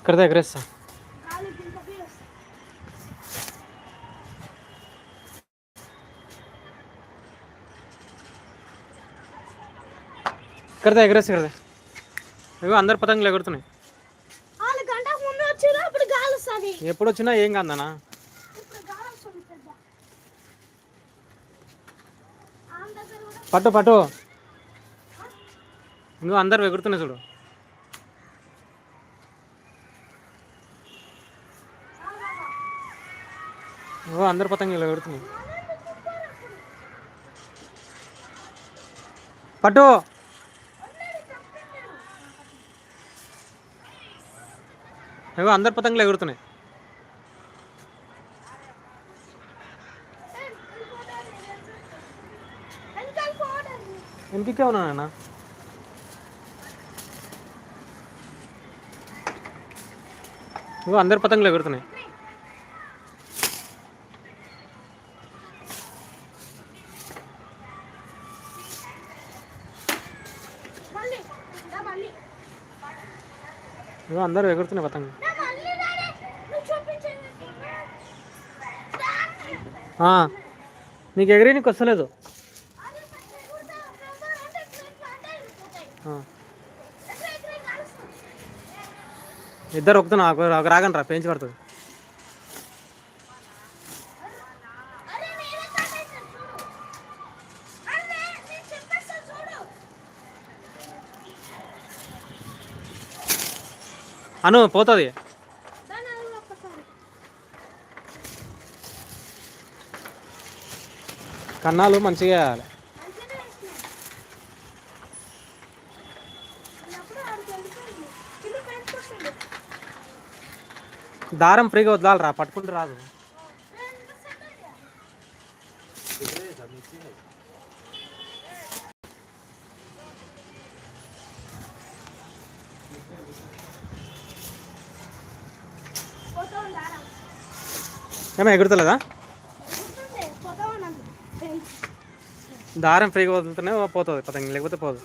ఇక్కడ ఎగరేస్తా గాలి గింతకి వస్తుంది ఇక్కడ ఎగరేస్తా ఇక్కడ ఇగో అందరు పతంగులు ఎగురుతున్నాయి ఎప్పుడు వచ్చినా ఏం కూడా పట్టు పట్టు ఇంకో అందరు ఎగురుతున్నాయి చూడు ఓ అందరు పతంగులు ఎగురుతున్నాయి పట్టు. ఏవో అందరు పతంగులు ఎగురుతున్నాయి. వెనకాల పోవడం ఎంపికే ఉన్నానన్నా ఇగో అందరు పతంగులు ఎగురుతున్నాయి మళ్ళీ దా మళ్ళీ ఏదో అందరు ఎగురుతున్నాయి పతంగం నీకు ఎగిరి నీకు వస్తలేదు. ఇద్దరు ఒకతున్నా రాగండి రా పెంచి పడుతుంది. అను పోతుంది. కన్నాలు మంచిగా వేయాలి. దారం ఫ్రీగా వదలాలి రా పట్టుకుంటే రాదు. ఏమో ఎగురుతలేదా? దారం ఫ్రీగా వదులుతూనే పోతుంది పతంగి లేకపోతే పోదు.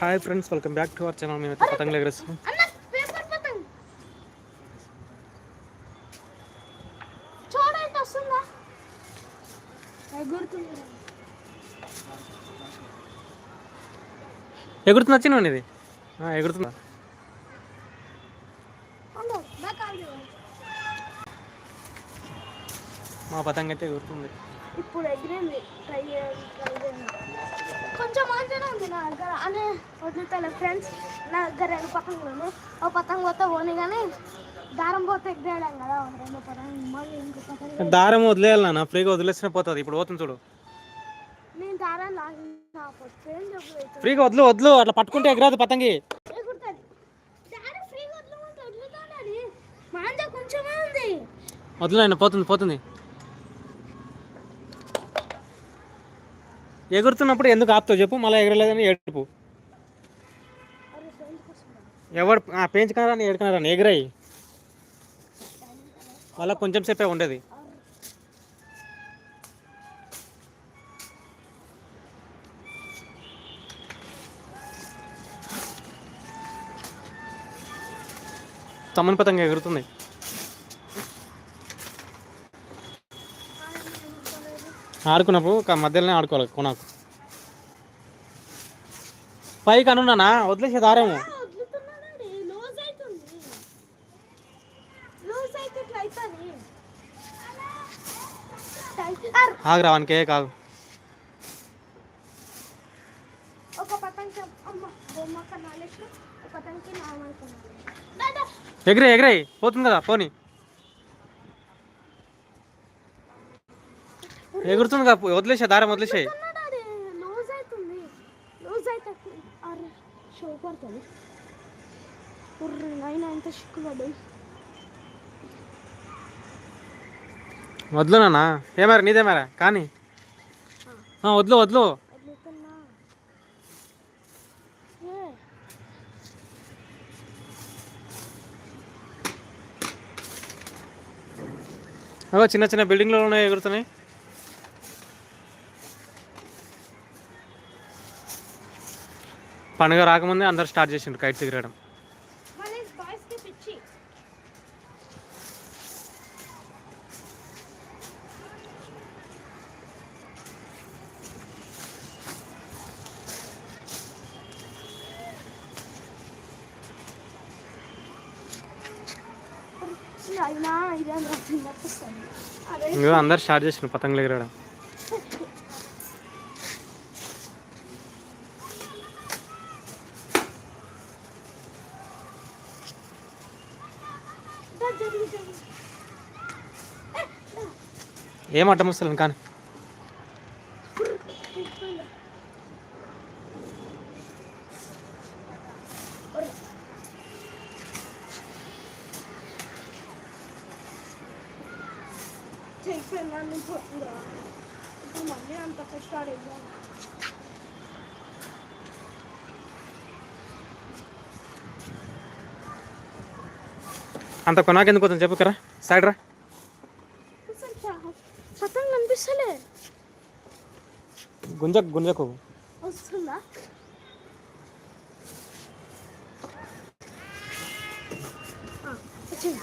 Hi friends welcome back to our channel మేమైతే పతంగులు పేపర్ పతంగ్. ఎగురుతుంది. ఎగురుతుంది వచ్చిన ఇది ఎగురుతుందా నా. మా పతంగి అయితే ఎగురుతుంది. ఇప్పుడు ఎగిరింది. ట్రై కొంచెం మంచిగా ఉంది నా దగ్గర. అనే వదులుతాను ఫ్రెండ్స్ నా దగ్గర రెండు పతంగులు ఉన్నాయి. ఒక పతంగ పోతే పోనీ కానీ దారం పోతే ఎగిరేయడం కదా. రెండు పతంగ దారం వదిలేయాలి నాన్న. ఫ్రీగా వదిలేసిన పోతుంది. ఇప్పుడు పోతుంది చూడు నేను దారం లాగి ఏం చెప్పలేదు ఫ్రీగా వదిలు వదిలు అట్లా పట్టుకుంటే ఎగరాదు పతంగి. వదిలే ఆయన పోతుంది పోతుంది. ఎగురుతున్నప్పుడు ఎందుకు ఆపుతావు చెప్పు మళ్ళీ ఎగరలేదని ఏడుపు. అరే ఫ్రెండ్స్ కోసం ఎవడు పెంచుకున్నారా ఎడుకున్నారా ఎగిరాయి. మళ్ళీ కొంచెం సేపే ఉండేది. తమ్మని పతంగా ఎగురుతుంది. ఆడుకున్నప్పుడు మధ్యలోనే ఆడుకోవాలి కొనాకు పైకి అనున్నానా వదిలేసే దారేమో. ఆగురా వానికి కాదు. ఒక పతంకి అమ్మ బొమ్మ ఒక పతంకి ఎగిరే ఎగిరాయి. పోతుంది కదా పోనీ. ఎగురుతుంది కదా వదిలేసే దారం వదిలేసే డాడీ లూజ్ అవుతుంది. లూజ్ అయితే అరే షో పడుతుంది ఉర్రు అయినా ఎంత చిక్కుపడ్డాయి వద్దు నాన్న. ఏమారా నీదేమారా కానీ. వద్దు వద్దు చిన్న చిన్న బిల్డింగ్లలోనే ఎగురుతున్నాయి. పండుగ రాకముందే అందరు స్టార్ట్ చేసిండ్రు కైట్స్ ఎగరడం అందరు స్టార్ట్ చేసిండ్రు పతంగులు ఎగరడం. దా, జరిగి జరిగి ఏం అడ్డం వస్తుంది కానీ. చెయ్యి పోతుందా ఇప్పుడు మళ్ళీ అంత కష్టాడు అంత కొనాక ఎందుకు పోతుంది చెప్పు కరా సైడ్ రా పతంగ కనిపిస్తలే గుంజ గుంజకు. వస్తుందా? వచ్చింది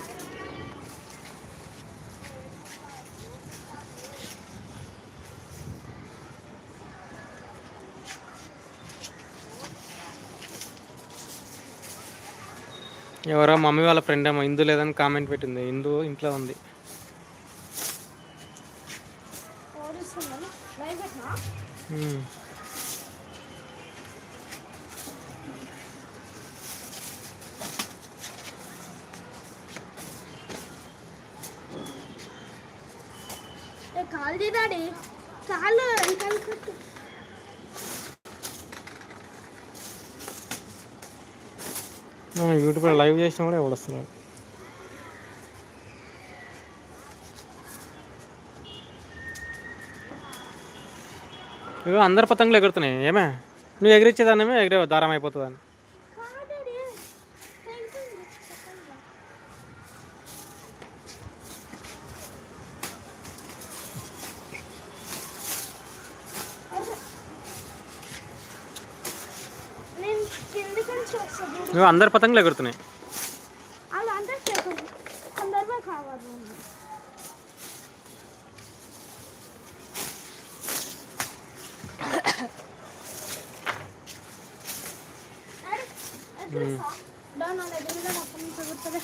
ఎవరో మమ్మీ వాళ్ళ ఫ్రెండ్ ఏమో ఇందు లేదని కామెంట్ పెట్టింది. ఇందు ఇంట్లో ఉంది. కాల్ లైవ్ కాలు యూట్యూబ్లో లైవ్ చేసినా కూడా ఎవడు వస్తున్నాడు? ఇవి అందరు పతంగులు ఎగురుతున్నాయి. ఏమే? నువ్వు ఎగిరించేదాన్నేమో ఎగిరే దారం అయిపోతుందని. నువ్వు అందరు పతంగులు ఎగురుతున్నాయి అలా దాని ఎదురుగా మొత్తం చదువుతుంది